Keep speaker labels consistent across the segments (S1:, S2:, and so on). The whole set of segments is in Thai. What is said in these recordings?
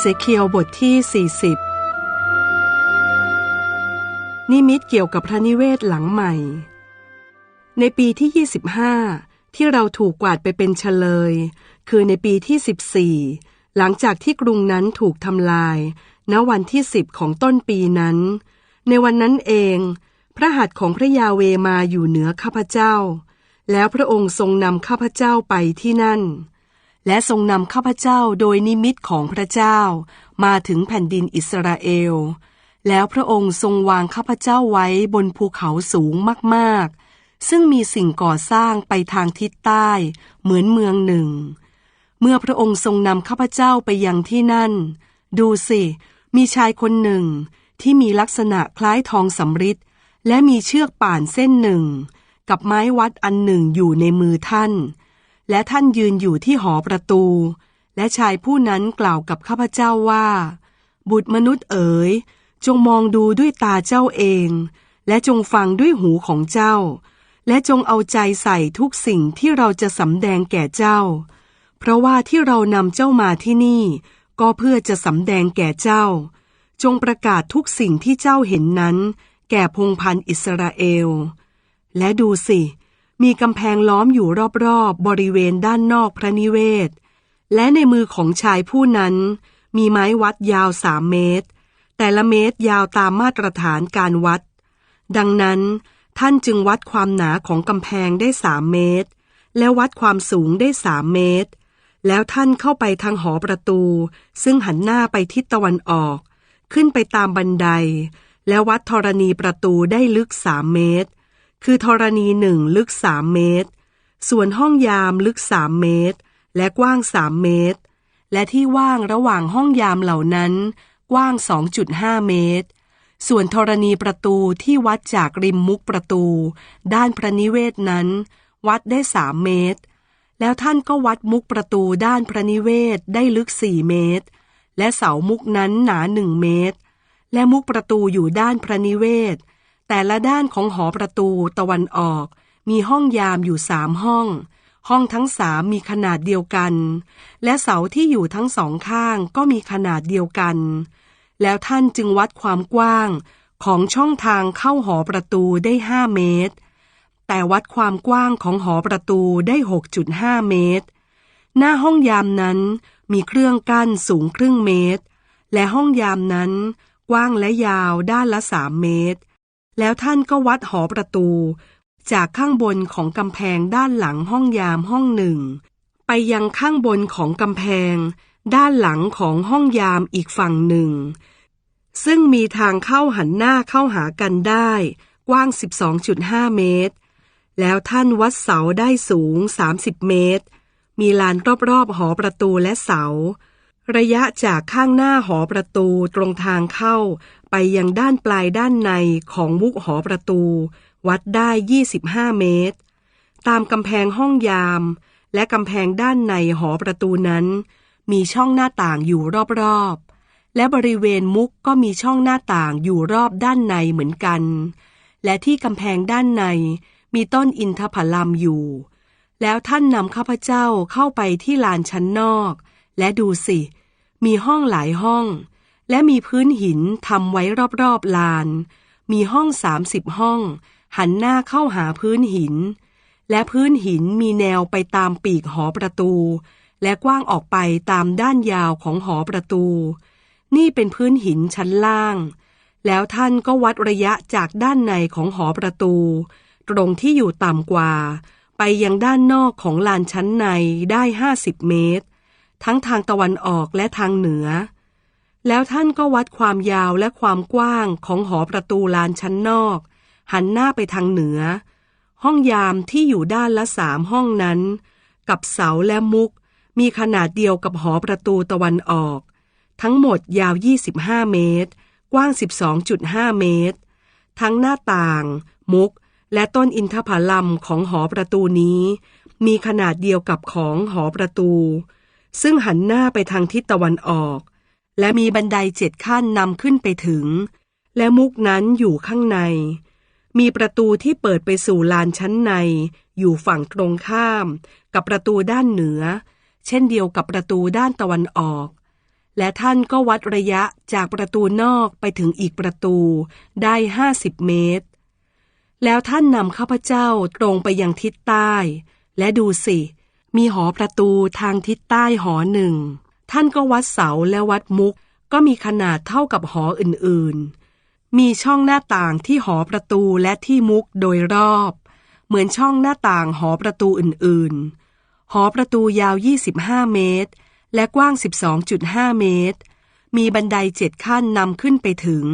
S1: เสเคียวบทที่ 40 นิมิตเกี่ยวกับพระนิเวศหลังใหม่ ในปีที่ 25 ที่เราถูกกวาดไปเป็นเฉลย คือในปีที่ 14 หลังจากที่กรุงนั้นถูกทำลาย ณวันที่ 10 ของต้นปีนั้น ในวันนั้นเอง พระหัตถ์ของพระยาเวมาอยู่เหนือข้าพเจ้า แล้วพระองค์ทรงนำข้าพเจ้าไปที่นั่น และทรงนำข้าพเจ้าโดยนิมิตของพระเจ้า มาถึงแผ่นดินอิสราเอล แล้วพระองค์ทรงวางข้าพเจ้าไว้บนภูเขาสูงมากๆ ซึ่งมีสิ่งก่อสร้างไปทางทิศใต้เหมือนเมืองหนึ่ง เมื่อพระองค์ทรงนำข้าพเจ้าไปยังที่นั่น ดูสิ มีชายคนหนึ่งที่มีลักษณะคล้ายทองสำริดและมีเชือกป่านเส้นหนึ่ง กับไม้วัดอันหนึ่งอยู่ในมือท่าน และท่านยืนอยู่ที่หอประตู และชายผู้นั้นกล่าวกับข้าพเจ้าว่า บุตรมนุษย์เอ๋ย จงมองดูด้วยตาเจ้าเอง และจงฟังด้วยหูของเจ้า และจงเอาใจใส่ทุกสิ่งที่เราจะสำแดงแก่เจ้า เพราะว่าที่เรานำเจ้ามาที่นี่ ก็เพื่อจะสำแดงแก่เจ้า จงประกาศทุกสิ่งที่เจ้าเห็นนั้น แก่พงพันอิสราเอล และดูสิ มีกำแพงล้อมอยู่รอบๆบริเวณด้านนอกพระนิเวศ และในมือของชายผู้นั้น มีไม้วัดยาวสามเมตร แต่ละเมตรยาวตามมาตรฐานการวัด ดังนั้นท่านจึงวัดความหนาของกำแพงได้สามเมตร และวัดความสูงได้สามเมตร แล้วท่านเข้าไปทางหอประตู ซึ่งหันหน้าไปทิศตะวันออก ขึ้นไปตามบันได และวัดธรณีประตูได้ลึกสามเมตร คือธรณีหนึ่งลึกสามเมตร ส่วนห้องยามลึกสามเมตร และกว้างสามเมตร และที่ว่างระหว่างห้องยามเหล่านั้น กว้าง 2.5 เมตร ส่วนธรณีประตูที่วัดจากริมมุกประตู ด้านพระนิเวศนั้น วัดได้สามเมตร แล้วท่านก็วัดมุกประตูด้านพระนิเวศได้ลึกสี่เมตร และเสามุกนั้นหนาหนึ่งเมตร และมุกประตูอยู่ด้านพระนิเวศ แต่ละด้านของหอประตูตะวันออก มีห้องยามอยู่สามห้อง ห้องทั้งสามมีขนาดเดียวกัน และเสาที่อยู่ทั้งสองข้างก็มีขนาดเดียวกัน แล้วท่านจึงวัดความกว้างของช่องทางเข้าหอประตูได้ห้าเมตร แต่วัดความกว้างของหอประตูได้หกจุดห้าเมตร หน้าห้องยามนั้นมีเครื่องกั้นสูงครึ่งเมตร และห้องยามนั้นกว้างและยาวด้านละสามเมตร แล้วท่านก็วัดหอประตู จากข้างบนของกำแพงด้านหลังห้องยามห้องหนึ่ง ไปยังข้างบนของกำแพง ด้านหลังของห้องยามอีกฝั่งหนึ่ง ซึ่งมีทางเข้าหันหน้าเข้าหากันได้ กว้าง 12.5 เมตร แล้วท่านวัดเสาได้สูง 30 เมตร มีลานรอบๆหอประตูและเสา ระยะจากข้างหน้าหอประตูตรงทางเข้า ไปยังด้านปลายด้านในของมุกหอประตู วัดได้ 25 เมตร ตามกำแพงห้องยาม และกำแพงด้านในหอประตูนั้น มีช่องหน้าต่างอยู่รอบๆ และบริเวณมุกก็มีช่องหน้าต่างอยู่รอบด้านในเหมือนกัน และที่กำแพงด้านในมีต้นอินทผลัมอยู่ แล้วท่านนำข้าพเจ้าเข้าไปที่ลานชั้นนอก และดูสิ มีห้องหลายห้อง และมีพื้นหินทำไว้รอบๆลาน มีห้องสามสิบห้อง หันหน้าเข้าหาพื้นหิน และพื้นหินมีแนวไปตามปีกหอประตู และกว้างออกไปตามด้านยาวของหอประตู นี่เป็นพื้นหินชั้นล่าง แล้วท่านก็วัดระยะจากด้านในของหอประตู ตรงที่อยู่ต่ำกว่า ไปยังด้านนอกของลานชั้นในได้ห้าสิบเมตร ทั้งทางตะวันออกและทางเหนือ แล้วท่านก็วัดความยาวและความกว้างของหอประตูลานชั้นนอก หันหน้าไปทางเหนือ ห้องยามที่อยู่ด้านละสามห้องนั้น กับเสาและมุก มีขนาดเดียวกับหอประตูตะวันออก ทั้งหมดยาว 25 เมตร กว้าง 12.5 เมตร ทั้งหน้าต่าง มุก และต้นอินทผลัมของหอประตูนี้ มีขนาดเดียวกับของหอประตู ซึ่งหันหน้าไปทางทิศตะวันออก และมีบันไดเจ็ดขั้นนำขึ้นไปถึง และมุกนั้นอยู่ข้างใน มีประตูที่เปิดไปสู่ลานชั้นใน อยู่ฝั่งตรงข้าม กับประตูด้านเหนือ เช่นเดียวกับประตูด้านตะวันออก และท่านก็วัดระยะจากประตูนอกไปถึงอีกประตูได้ห้าสิบเมตร แล้วท่านนำข้าพเจ้าตรงไปยังทิศใต้ และดูสิ มีหอประตูทางทิศใต้หอหนึ่ง ท่านก็วัดเสาและวัดมุก ก็มีขนาดเท่ากับหออื่นๆ มีช่องหน้าต่างที่หอประตูและที่มุกโดยรอบ เหมือนช่องหน้าต่างหอประตูอื่นๆ หอประตูยาว 25 เมตร และกว้าง 12.5 เมตร มีบันไดเจ็ดขั้นนำขึ้นไปถึง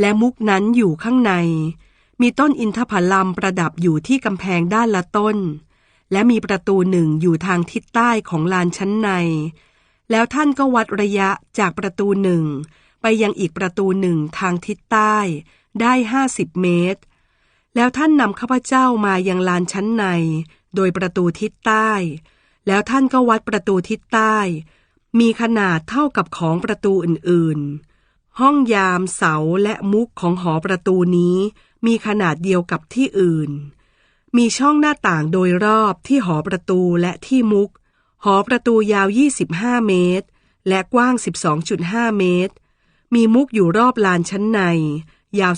S1: และมุกนั้นอยู่ข้างใน มีต้นอินทผลัมประดับอยู่ที่กำแพงด้านละต้น และมีประตูหนึ่งอยู่ทางทิศใต้ของลานชั้นใน แล้วท่านก็วัดระยะจากประตูหนึ่งไปยังอีกประตูหนึ่งทางทิศใต้ได้ห้าสิบเมตร แล้วท่านนำข้าพเจ้ามายังลานชั้นใน โดยประตูทิศใต้ แล้วท่านก็วัดประตูทิศใต้ มีขนาดเท่ากับของประตูอื่นๆ ห้องยามเสาและมุกของหอประตูนี้ มีขนาดเดียวกับที่อื่น มีช่องหน้าต่างโดยรอบที่หอประตูและที่มุก หอประตูยาว 25 เมตร และกว้าง 12.5 เมตร มีมุกอยู่รอบลานชั้นใน ยาว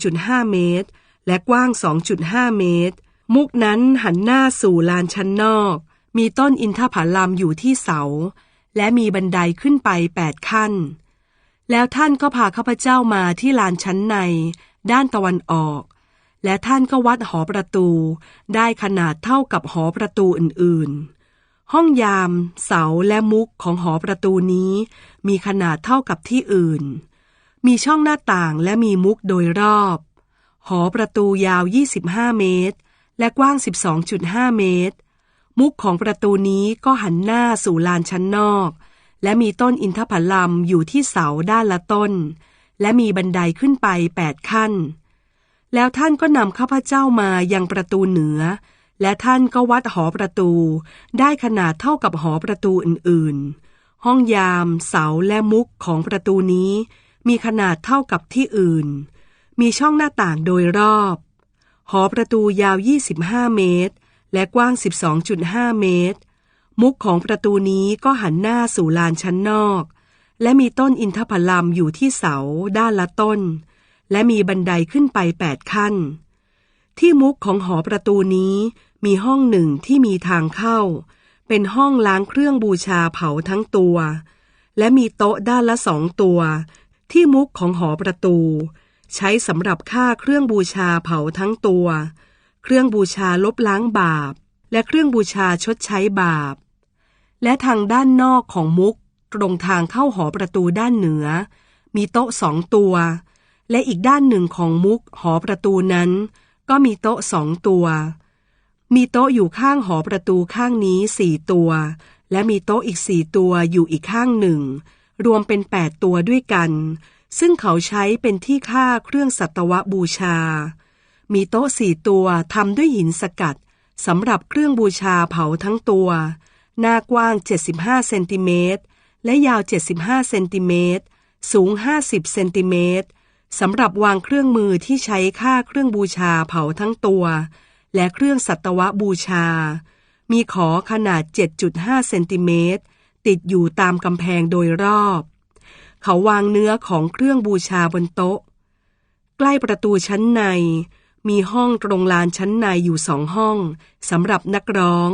S1: 12.5 เมตร และกว้าง 2.5 เมตร มุกนั้นหันหน้าสู่ลานชั้นนอก มีต้นอินทผลัมอยู่ที่เสา และมีบันไดขึ้นไปแปดขั้น แล้วท่านก็พาข้าพเจ้ามาที่ลานชั้นใน ด้านตะวันออก และท่านก็วัดหอประตู ได้ขนาดเท่ากับหอประตูอื่นๆ ห้องยาม เสาและมุกของหอประตูนี้ มีขนาดเท่ากับที่อื่น มีช่องหน้าต่างและมีมุกโดยรอบ หอประตูยาว 25 เมตร และกว้าง 12.5 เมตร มุกของประตูนี้ก็หันหน้าสู่ลานชั้นนอก และมีต้นอินทผลัมอยู่ที่เสาด้านละต้น และมีบันไดขึ้นไปแปดขั้น แล้วท่านก็นำข้าพเจ้ามายังประตูเหนือ และท่านก็วัดหอประตู ได้ขนาดเท่ากับหอประตูอื่นๆ ห้องยาม เสาและมุกของประตูนี้ มีขนาดเท่ากับที่อื่น มีช่องหน้าต่างโดยรอบ หอประตูยาว 25 เมตร และกว้าง 12.5 เมตร มุกของประตูนี้ก็หันหน้าสู่ลานชั้นนอก และมีต้นอินทผลัมอยู่ที่เสาด้านละต้น และมีบันไดขึ้นไปแปดขั้น ที่มุกของหอประตูนี้มีห้องหนึ่งที่มีทางเข้า เป็นห้องล้างเครื่องบูชาเผาทั้งตัว และมีโต๊ะด้านละสองตัว ที่มุกของหอประตู ใช้สำหรับค่าเครื่องบูชาเผาทั้งตัว เครื่องบูชาลบล้างบาป และเครื่องบูชาชดใช้บาป และทางด้านนอกของมุกตรงทางเข้าหอประตูด้านเหนือ มีโต๊ะสองตัว และอีกด้านหนึ่งของมุกหอประตูนั้น ก็มีโต๊ะสองตัว มีโต๊ะอยู่ข้างหอประตูข้างนี้สี่ตัว และมีโต๊ะอีกสี่ตัวอยู่อีกข้างหนึ่ง รวมเป็นแปดตัวด้วยกัน ซึ่งเขาใช้เป็นที่ค่าเครื่องสัตวบูชา มีโต๊ะสี่ตัวทำด้วยหินสกัดสำหรับเครื่องบูชาเผาทั้งตัว หน้ากว้าง 75 เซนติเมตร และยาว 75 เซนติเมตร สูง 50 เซนติเมตร สำหรับวางเครื่องมือที่ใช้ค่าเครื่องบูชาเผาทั้งตัว และเครื่องสัตวบูชา มีขอขนาด 7.5 เซนติเมตรติดอยู่ตามกำแพงโดยรอบ เขาวางเนื้อของเครื่องบูชาบนโต๊ะ ใกล้ประตูชั้นใน มีห้องตรงลานชั้นในอยู่สองห้องสำหรับนักร้อง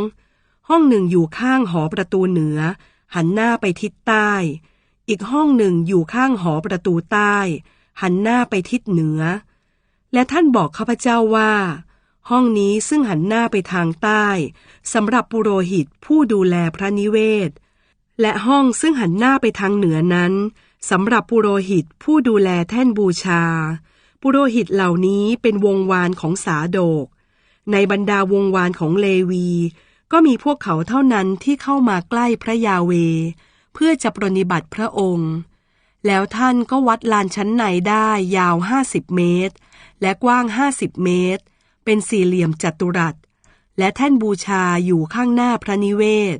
S1: ห้องหนึ่งอยู่ข้างหอประตูเหนือ หันหน้าไปทิศใต้ อีกห้องหนึ่งอยู่ข้างหอประตูใต้ หันหน้าไปทิศเหนือ และท่านบอกข้าพเจ้าว่า ห้องนี้ซึ่งหันหน้าไปทางใต้สำหรับปุโรหิตผู้ดูแลพระนิเวศ และห้องซึ่งหันหน้าไปทางเหนือนั้นสำหรับปุโรหิตผู้ดูแลแท่นบูชา ปุโรหิตเหล่านี้เป็นวงวานของสาโดก ในบรรดาวงวานของเลวี ก็มีพวกเขาเท่านั้นที่เข้ามาใกล้พระยาเว เพื่อจะปรนิบัติพระองค์ แล้วท่านก็วัดลานชั้นในได้ยาวห้าสิบเมตร และกว้างห้าสิบเมตร เป็นสี่เหลี่ยมจัตุรัส และแท่นบูชาอยู่ข้างหน้าพระนิเวศ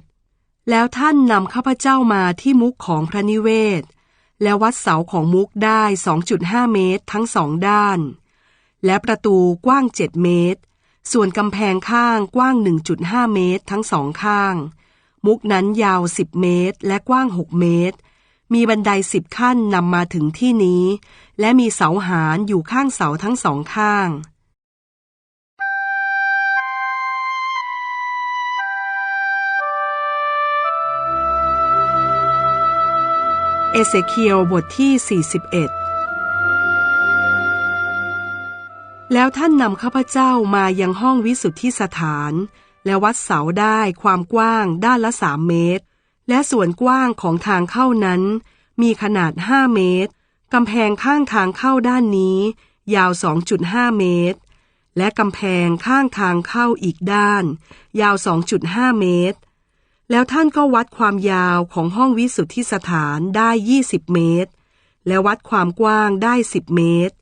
S1: แล้วท่านนำข้าพเจ้ามาที่มุกของพระนิเวศ และวัดเสาของมุกได้ 2.5 เมตรทั้งสองด้าน และประตูกว้าง 7 เมตร ส่วนกำแพงข้างกว้าง 1.5 เมตรทั้งสองข้าง มุกนั้นยาว 10 เมตร และกว้าง 6 เมตร มีบันไดสิบขั้นนำมาถึงที่นี้ และมีเสาหารอยู่ข้างเสาทั้งสองข้าง เอเสเคียวบทที่ 41 แล้วท่านนำข้าพเจ้ามายังห้องวิสุทธิสถาน และวัดเสาได้ความกว้างด้านละสามเมตร และส่วนกว้างของทางเข้านั้น มีขนาดห้าเมตร กำแพงข้างทางเข้าด้านนี้ ยาว 2.5 เมตร และกำแพงข้างทางเข้าอีกด้าน ยาว 2.5 เมตร แล้วท่านก็วัดความยาวของห้องวิสุทธิสถานได้ 20 เมตร และวัดความกว้างได้ 10 เมตร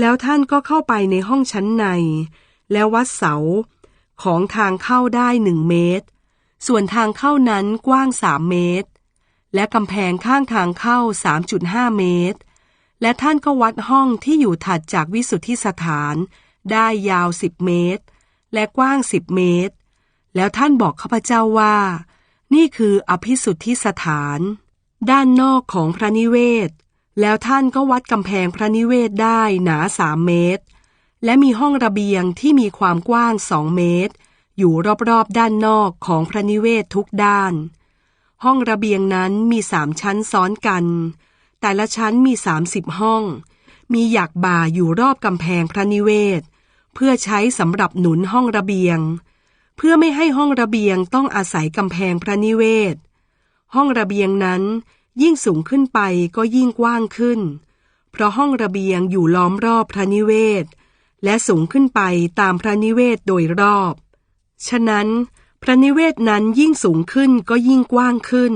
S1: แล้วท่านก็เข้าไปในห้องชั้นใน แล้ววัดเสาของทางเข้าได้หนึ่งเมตร ส่วนทางเข้านั้นกว้าง 3 เมตร และกำแพงข้างทางเข้า 3.5 เมตร และท่านก็วัดห้องที่อยู่ถัดจากวิสุทธิสถาน ได้ยาว 10 เมตร และกว้าง 10 เมตร แล้วท่านบอกข้าพเจ้าว่า นี่คืออภิสุทธิสถาน ด้านนอกของพระนิเวศ แล้วท่านก็วัดกำแพงพระนิเวศได้หนาสามเมตร และมีห้องระเบียงที่มีความกว้างสองเมตร อยู่รอบๆด้านนอกของพระนิเวศทุกด้าน ห้องระเบียงนั้นมีสามชั้นซ้อนกัน แต่ละชั้นมีสามสิบห้อง มีหยักบ่าอยู่รอบกำแพงพระนิเวศ เพื่อใช้สำหรับหนุนห้องระเบียง เพื่อไม่ให้ห้องระเบียงต้องอาศัยกำแพงพระนิเวศ ห้องระเบียงนั้นยิ่งสูงขึ้นไปก็ยิ่งกว้างขึ้น เพราะห้องระเบียงอยู่ล้อมรอบพระนิเวศ และสูงขึ้นไปตามพระนิเวศโดยรอบ ฉะนั้น พระนิเวศนั้นยิ่งสูงขึ้นก็ยิ่งกว้างขึ้น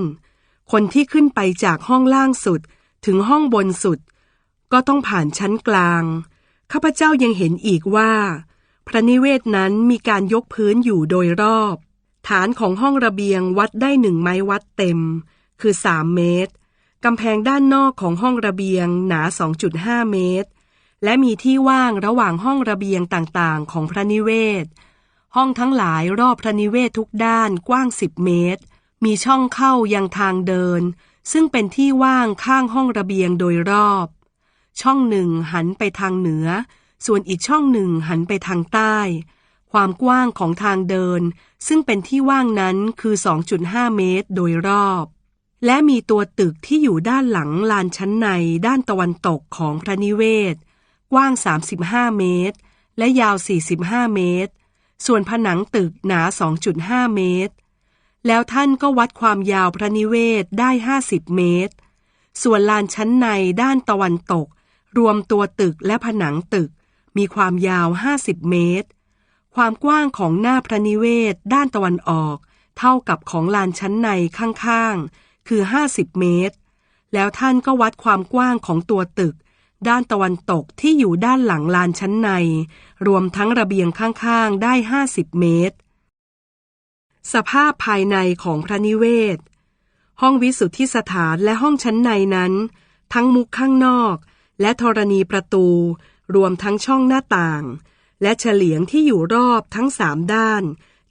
S1: คนที่ขึ้นไปจากห้องล่างสุดถึงห้องบนสุด ก็ต้องผ่านชั้นกลาง ข้าพเจ้ายังเห็นอีกว่า พระนิเวศนั้นมีการยกพื้นอยู่โดยรอบ ฐานของห้องระเบียงวัดได้หนึ่งไม้วัดเต็ม คือสามเมตรกำแพงด้านนอกของห้องระเบียงหนา 2.5 เมตร และมีที่ว่างระหว่างห้องระเบียงต่างๆ ของพระนิเวศ ห้องทั้งหลายรอบพระนิเวศทุกด้านกว้าง10เมตร มีช่องเข้ายังทางเดิน ซึ่งเป็นที่ว่างข้างห้องระเบียงโดยรอบ ช่องหนึ่งหันไปทางเหนือ ส่วนอีกช่องหนึ่งหันไปทางใต้ ความกว้างของทางเดิน ซึ่งเป็นที่ว่างนั้นคือ 2.5 เมตรโดยรอบ และมีตัวตึกที่อยู่ด้านหลังลานชั้นในด้านตะวันตกของพระนิเวศ กว้าง 35 เมตร และยาว 45 เมตร ส่วนผนังตึกหนา 2.5 เมตร แล้วท่านก็วัดความยาวพระนิเวศได้ 50 เมตร ส่วนลานชั้นในด้านตะวันตก รวมตัวตึกและผนังตึก มีความยาว 50 เมตร ความกว้างของหน้าพระนิเวศด้านตะวันออก เท่ากับของลานชั้นในข้างๆ คือ 50 เมตร แล้วท่านก็วัดความกว้างของตัวตึก ด้านตะวันตกที่อยู่ด้านหลังลานชั้นใน รวมทั้งระเบียงข้างๆ ได้ 50 เมตร สภาพภายในของพระนิเวศ ห้องวิสุทธิสถานและห้องชั้นในนั้น ทั้งมุกข้างนอก และธรณีประตู รวมทั้งช่องหน้าต่าง และเฉลียงที่อยู่รอบทั้งสามด้าน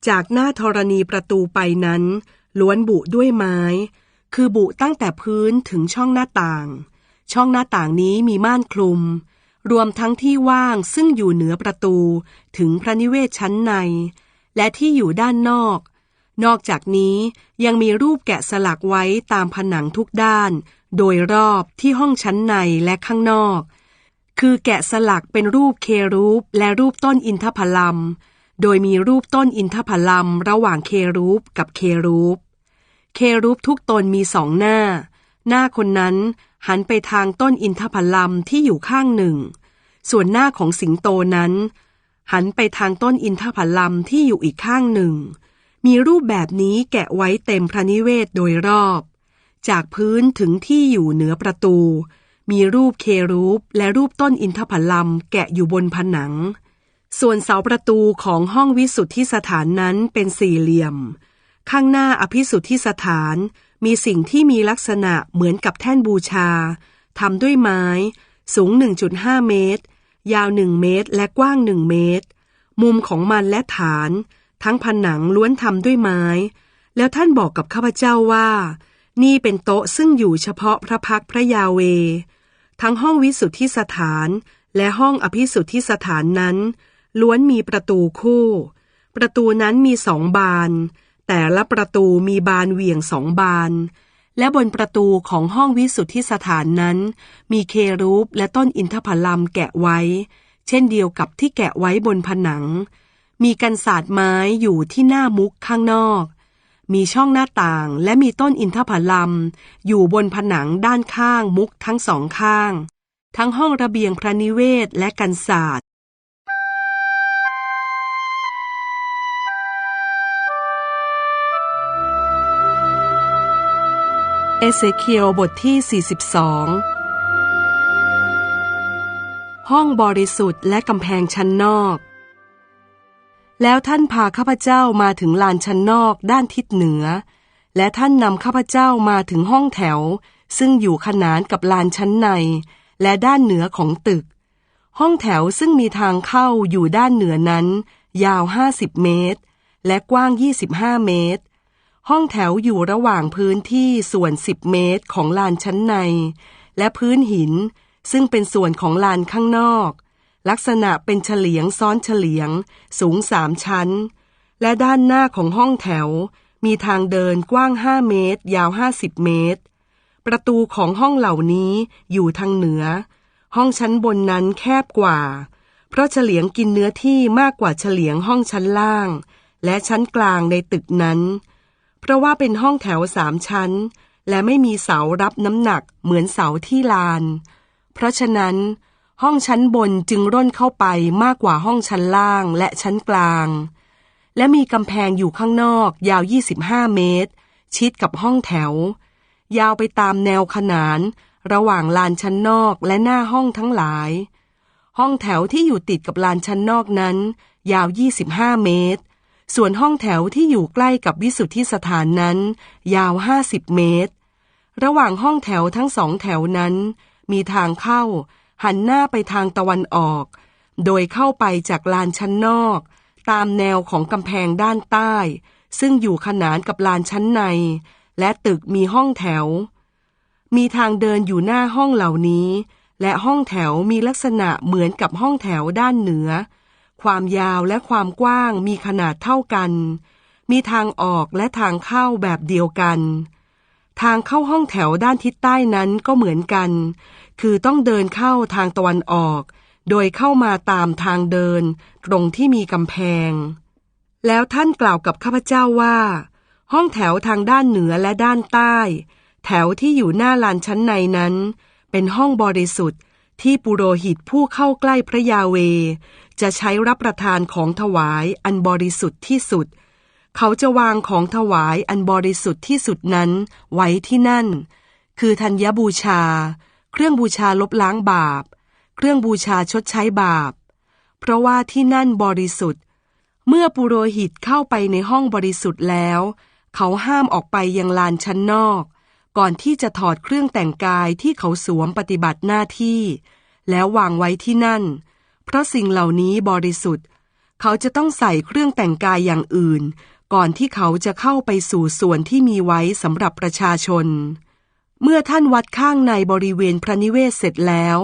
S1: จากหน้าธรณีประตูไปนั้น ล้วนบุด้วยไม้ คือบุตั้งแต่พื้นถึงช่องหน้าต่าง ช่องหน้าต่างนี้มีม่านคลุม รวมทั้งที่ว่างซึ่งอยู่เหนือประตูถึงพระนิเวศชั้นใน และที่อยู่ด้านนอก นอกจากนี้ยังมีรูปแกะสลักไว้ตามผนังทุกด้าน โดยรอบที่ห้องชั้นในและข้างนอก คือแกะสลักเป็นรูปเครูปและรูปต้นอินทผลัมโดยมีรูปต้นอินทผลัมระหว่างเครูปกับเครูป เครูปทุกตนมีสองหน้า หน้าคนนั้นหันไปทางต้นอินทผลัมที่อยู่ข้างหนึ่ง ส่วนหน้าของสิงโตนั้น หันไปทางต้นอินทผลัมที่อยู่อีกข้างหนึ่ง มีรูปแบบนี้แกะไว้เต็มพระนิเวศโดยรอบ จากพื้นถึงที่อยู่เหนือประตู มีรูปเครูปและรูปต้นอินทผลัมแกะอยู่บนผนัง ส่วนเสาประตูของห้องวิสุทธิสถานนั้นเป็นสี่เหลี่ยม ข้างหน้าอภิสุทธิสถาน มีสิ่งที่มีลักษณะเหมือนกับแท่นบูชาทำด้วยไม้ สูง 1.5 เมตร ยาว 1 เมตร และกว้าง 1 เมตร มุมของมันและฐาน ทั้งผนังล้วนทำด้วยไม้ แล้วท่านบอกกับข้าพเจ้าว่า นี่เป็นโต๊ะซึ่งอยู่เฉพาะพระพักพระยาเว ทั้งห้องวิสุทธิสถานและห้องอภิสุทธิสถานนั้น ล้วนมีประตูคู่ ประตูนั้นมีสองบาน แต่ละประตูมีบานเหวี่ยงสองบาน และบนประตูของห้องวิสุทธิสถานนั้น มีเครูปและต้นอินทผลัมแกะไว้ เช่นเดียวกับที่แกะไว้บนผนัง มีกันศาสตร์ไม้อยู่ที่หน้ามุกข้างนอก มีช่องหน้าต่างและมีต้นอินทผลัมอยู่บนผนังด้านข้างมุกทั้งสองข้าง ทั้งห้องระเบียงพระนิเวศและกันศาสตร์ เอเสเคียวบทที่ 42 ห้องบริสุทธิ์และกำแพงชั้นนอก แล้วท่านพาข้าพเจ้ามาถึงลานชั้นนอกด้านทิศเหนือ และท่านนำข้าพเจ้ามาถึงห้องแถว ซึ่งอยู่ขนานกับลานชั้นใน และด้านเหนือของตึก ห้องแถวซึ่งมีทางเข้าอยู่ด้านเหนือนั้น ยาว 50 เมตร และกว้าง 25 เมตร ห้องแถวอยู่ระหว่างพื้นที่ส่วน 10 เมตรของลานชั้นใน และพื้นหิน ซึ่งเป็นส่วนของลานข้างนอก ลักษณะเป็นเฉลียงซ้อนเฉลียง สูงสามชั้น และด้านหน้าของห้องแถว มีทางเดินกว้าง 5 เมตร ยาว 50 เมตร ประตูของห้องเหล่านี้อยู่ทางเหนือ ห้องชั้นบนนั้นแคบกว่า เพราะเฉลียงกินเนื้อที่มากกว่าเฉลียงห้องชั้นล่าง และชั้นกลางในตึกนั้น เพราะว่าเป็นห้องแถวสามชั้น และไม่มีเสารับน้ำหนักเหมือนเสาที่ลาน เพราะฉะนั้น ห้องชั้นบนจึงร่นเข้าไปมากกว่าห้องชั้นล่างและชั้นกลาง และมีกำแพงอยู่ข้างนอกยาว 25 เมตร ชิดกับห้องแถว ยาวไปตามแนวขนาน ระหว่างลานชั้นนอกและหน้าห้องทั้งหลาย ห้องแถวที่อยู่ติดกับลานชั้นนอกนั้น ยาว 25 เมตร ส่วนห้องแถวที่อยู่ใกล้กับวิสุทธิสถานนั้น ยาว50เมตร ระหว่างห้องแถวทั้งสองแถวนั้น มีทางเข้า หันหน้าไปทางตะวันออก โดยเข้าไปจากลานชั้นนอก ตามแนวของกำแพงด้านใต้ ซึ่งอยู่ขนานกับลานชั้นใน และตึกมีห้องแถว มีทางเดินอยู่หน้าห้องเหล่านี้ และห้องแถวมีลักษณะเหมือนกับห้องแถวด้านเหนือ ความยาวและความกว้างมีขนาดเท่ากัน มีทางออกและทางเข้าแบบเดียวกัน ทางเข้าห้องแถวด้านทิศใต้นั้นก็เหมือนกัน คือต้องเดินเข้าทางตะวันออก โดยเข้ามาตามทางเดิน ตรงที่มีกำแพง แล้วท่านกล่าวกับข้าพเจ้าว่า ห้องแถวทางด้านเหนือและด้านใต้ แถวที่อยู่หน้าลานชั้นในนั้น เป็นห้องบริสุทธิ์ ที่ปุโรหิตผู้เข้าใกล้พระยาเว จะใช้รับประทานของถวายอันบริสุทธิ์ที่สุด เขาจะวางของถวายอันบริสุทธิ์ที่สุดนั้นไว้ที่นั่น คือธัญบูชา เครื่องบูชาลบล้างบาป เครื่องบูชาชดใช้บาป เพราะว่าที่นั่นบริสุทธิ์ เมื่อปุโรหิตเข้าไปในห้องบริสุทธิ์แล้ว เขาห้ามออกไปยังลานชั้นนอก ก่อนที่จะถอดเครื่องแต่งกายที่เขาสวมปฏิบัติหน้าที่ แล้ววางไว้ที่นั่น เพราะสิ่งเหล่านี้บริสุทธิ์ เขาจะต้องใส่เครื่องแต่งกายอย่างอื่น ก่อนที่เขาจะเข้าไปสู่ส่วนที่มีไว้สำหรับประชาชน เมื่อท่านวัดข้างในบริเวณพระนิเวศเสร็จแล้ว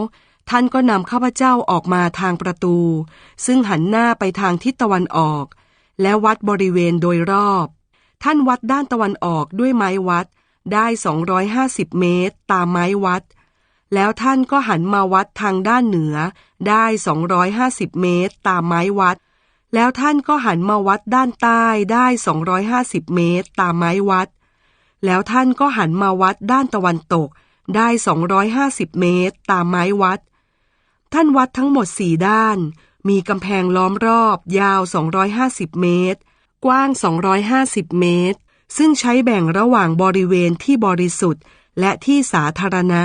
S1: ท่านก็นำข้าพเจ้าออกมาทางประตู ซึ่งหันหน้าไปทางทิศตะวันออก และวัดบริเวณโดยรอบ ท่านวัดด้านตะวันออกด้วยไม้วัด ได้ 250 เมตร ตามไม้วัด แล้วท่านก็หันมาวัดทางด้านเหนือ ได้ 250 เมตร ตามไม้วัด แล้วท่านก็หันมาวัดด้านใต้ได้ 250 เมตร ตามไม้วัด แล้วท่านก็หันมาวัดด้านตะวันตก ได้ 250 เมตร ตามไม้วัด ท่านวัดทั้งหมดสี่ด้าน มีกำแพงล้อมรอบ ยาว 250 เมตร กว้าง 250 เมตร ซึ่งใช้แบ่งระหว่างบริเวณที่บริสุทธิ์และที่สาธารณะ